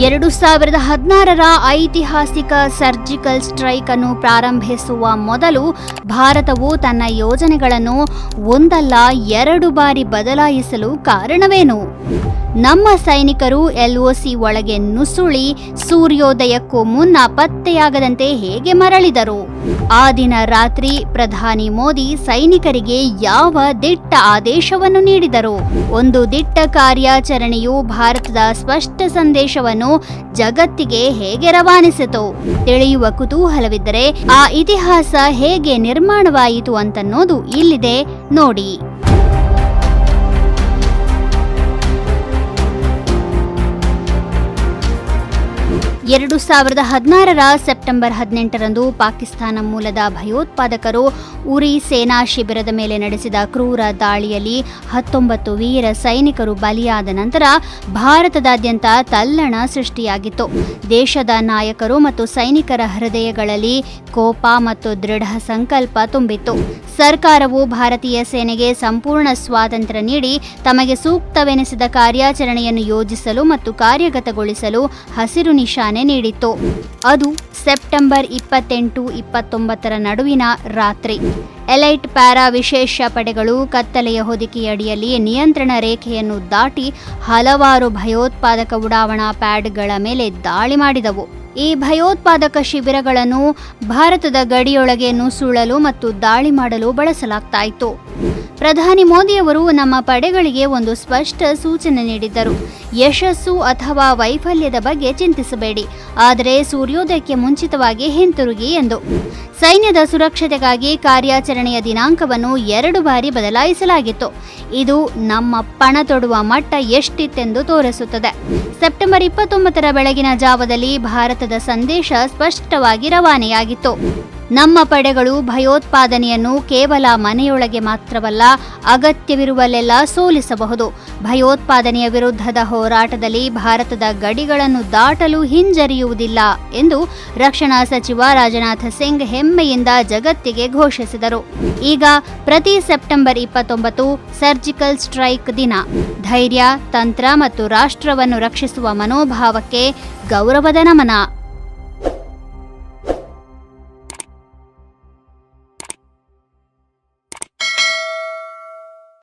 ಎರಡು ಸಾವಿರದ ಹದಿನಾರರ ಐತಿಹಾಸಿಕ ಸರ್ಜಿಕಲ್ ಸ್ಟ್ರೈಕ್ ಅನ್ನು ಪ್ರಾರಂಭಿಸುವ ಮೊದಲು ಭಾರತವು ತನ್ನ ಯೋಜನೆಗಳನ್ನು ಒಂದಲ್ಲ ಎರಡು ಬಾರಿ ಬದಲಾಯಿಸಲು ಕಾರಣವೇನು? ನಮ್ಮ ಸೈನಿಕರು ಎಲ್ಒಸಿ ಒಳಗೆ ನುಸುಳಿ ಸೂರ್ಯೋದಯಕ್ಕೂ ಮುನ್ನ ಪತ್ತೆಯಾಗದಂತೆ ಹೇಗೆ ಮರಳಿದರು? ಆ ದಿನ ರಾತ್ರಿ ಪ್ರಧಾನಿ ಮೋದಿ ಸೈನಿಕರಿಗೆ ಯಾವ ದಿಟ್ಟ ಆದೇಶವನ್ನು ನೀಡಿದರು? ಒಂದು ದಿಟ್ಟ ಕಾರ್ಯಾಚರಣೆಯು ಭಾರತದ ಸ್ಪಷ್ಟ ಸಂದೇಶವನ್ನು ಜಗತ್ತಿಗೆ ಹೇಗೆ ರವಾನಿಸಿತು? ತಿಳಿಯುವ ಕುತೂಹಲವಿದ್ದರೆ ಆ ಇತಿಹಾಸ ಹೇಗೆ ನಿರ್ಮಾಣವಾಯಿತು ಅಂತನ್ನೋದು ಇಲ್ಲಿದೆ ನೋಡಿ. ಎರಡು ಸಾವಿರದ ಹದಿನಾರರ ಸೆಪ್ಟೆಂಬರ್ ಹದಿನೆಂಟರಂದು ಪಾಕಿಸ್ತಾನ ಮೂಲದ ಭಯೋತ್ಪಾದಕರು ಉರಿ ಸೇನಾ ಶಿಬಿರದ ಮೇಲೆ ನಡೆಸಿದ ಕ್ರೂರ ದಾಳಿಯಲ್ಲಿ ಹತ್ತೊಂಬತ್ತು ವೀರ ಸೈನಿಕರು ಬಲಿಯಾದ ನಂತರ ಭಾರತದಾದ್ಯಂತ ತಲ್ಲಣ ಸೃಷ್ಟಿಯಾಗಿತ್ತು. ದೇಶದ ನಾಯಕರು ಮತ್ತು ಸೈನಿಕರ ಹೃದಯಗಳಲ್ಲಿ ಕೋಪ ಮತ್ತು ದೃಢ ಸಂಕಲ್ಪ ತುಂಬಿತ್ತು. ಸರ್ಕಾರವು ಭಾರತೀಯ ಸೇನೆಗೆ ಸಂಪೂರ್ಣ ಸ್ವಾತಂತ್ರ್ಯ ನೀಡಿ ತಮಗೆ ಸೂಕ್ತವೆನಿಸಿದ ಕಾರ್ಯಾಚರಣೆಯನ್ನು ಯೋಜಿಸಲು ಮತ್ತು ಕಾರ್ಯಗತಗೊಳಿಸಲು ಹಸಿರು ನಿಶಾನೆ ನೀಡಿತ್ತು. ಅದು ಸೆಪ್ಟೆಂಬರ್ ಇಪ್ಪತ್ತೆಂಟು, ಇಪ್ಪತ್ತೊಂಬತ್ತರ ನಡುವಿನ ರಾತ್ರಿ. ಎಲೈಟ್ ಪ್ಯಾರಾ ವಿಶೇಷ ಪಡೆಗಳು ಕತ್ತಲೆಯ ಹೊದಿಕೆಯಡಿಯಲ್ಲಿ ನಿಯಂತ್ರಣ ರೇಖೆಯನ್ನು ದಾಟಿ ಹಲವಾರು ಭಯೋತ್ಪಾದಕ ಉಡಾವಣಾ ಪ್ಯಾಡ್ಗಳ ಮೇಲೆ ದಾಳಿ ಮಾಡಿದವು. ಈ ಭಯೋತ್ಪಾದಕ ಶಿಬಿರಗಳನ್ನು ಭಾರತದ ಗಡಿಯೊಳಗೆ ನುಸುಳಲು ಮತ್ತು ದಾಳಿ ಮಾಡಲು ಬಳಸಲಾಗ್ತಾ ಇತ್ತು. ಪ್ರಧಾನಿ ಮೋದಿಯವರು ನಮ್ಮ ಪಡೆಗಳಿಗೆ ಒಂದು ಸ್ಪಷ್ಟ ಸೂಚನೆ ನೀಡಿದ್ದರು. ಯಶಸ್ಸು ಅಥವಾ ವೈಫಲ್ಯದ ಬಗ್ಗೆ ಚಿಂತಿಸಬೇಡಿ. ಆದರೆ ಸೂರ್ಯೋದಯಕ್ಕೆ ಮುಂಚಿತವಾಗಿ ಹಿಂತಿರುಗಿ ಎಂದು. ಸೈನ್ಯದ ಸುರಕ್ಷತೆಗಾಗಿ ಕಾರ್ಯಾಚರಣೆಯ ದಿನಾಂಕವನ್ನು ಎರಡು ಬಾರಿ ಬದಲಾಯಿಸಲಾಗಿತ್ತು. ಇದು ನಮ್ಮ ಪಣ ತೊಡುವ ಮಟ್ಟ ಎಷ್ಟಿತ್ತೆಂದು ತೋರಿಸುತ್ತದೆ. ಸೆಪ್ಟೆಂಬರ್ ಇಪ್ಪತ್ತೊಂಬತ್ತರ ಬೆಳಗಿನ ಜಾವದಲ್ಲಿ ಭಾರತದ ಸಂದೇಶ ಸ್ಪಷ್ಟವಾಗಿ ರವಾನೆಯಾಗಿತ್ತು. ನಮ್ಮ ಪಡೆಗಳು ಭಯೋತ್ಪಾದನೆಯನ್ನು ಕೇವಲ ಮನೆಯೊಳಗೆ ಮಾತ್ರವಲ್ಲ ಅಗತ್ಯವಿರುವಲ್ಲೆಲ್ಲ ಸೋಲಿಸಬಹುದು. ಭಯೋತ್ಪಾದನೆಯ ವಿರುದ್ಧದ ಹೋರಾಟದಲ್ಲಿ ಭಾರತದ ಗಡಿಗಳನ್ನು ದಾಟಲು ಹಿಂಜರಿಯುವುದಿಲ್ಲ ಎಂದು ರಕ್ಷಣಾ ಸಚಿವ ರಾಜನಾಥ್ ಸಿಂಗ್ ಹೆಮ್ಮೆಯಿಂದ ಜಗತ್ತಿಗೆ ಘೋಷಿಸಿದರು. ಈಗ ಪ್ರತಿ ಸೆಪ್ಟೆಂಬರ್ ಇಪ್ಪತ್ತೊಂಬತ್ತು ಸರ್ಜಿಕಲ್ ಸ್ಟ್ರೈಕ್ ದಿನ. ಧೈರ್ಯ, ತಂತ್ರ ಮತ್ತು ರಾಷ್ಟ್ರವನ್ನು ರಕ್ಷಿಸುವ ಮನೋಭಾವಕ್ಕೆ ಗೌರವದ ನಮನ.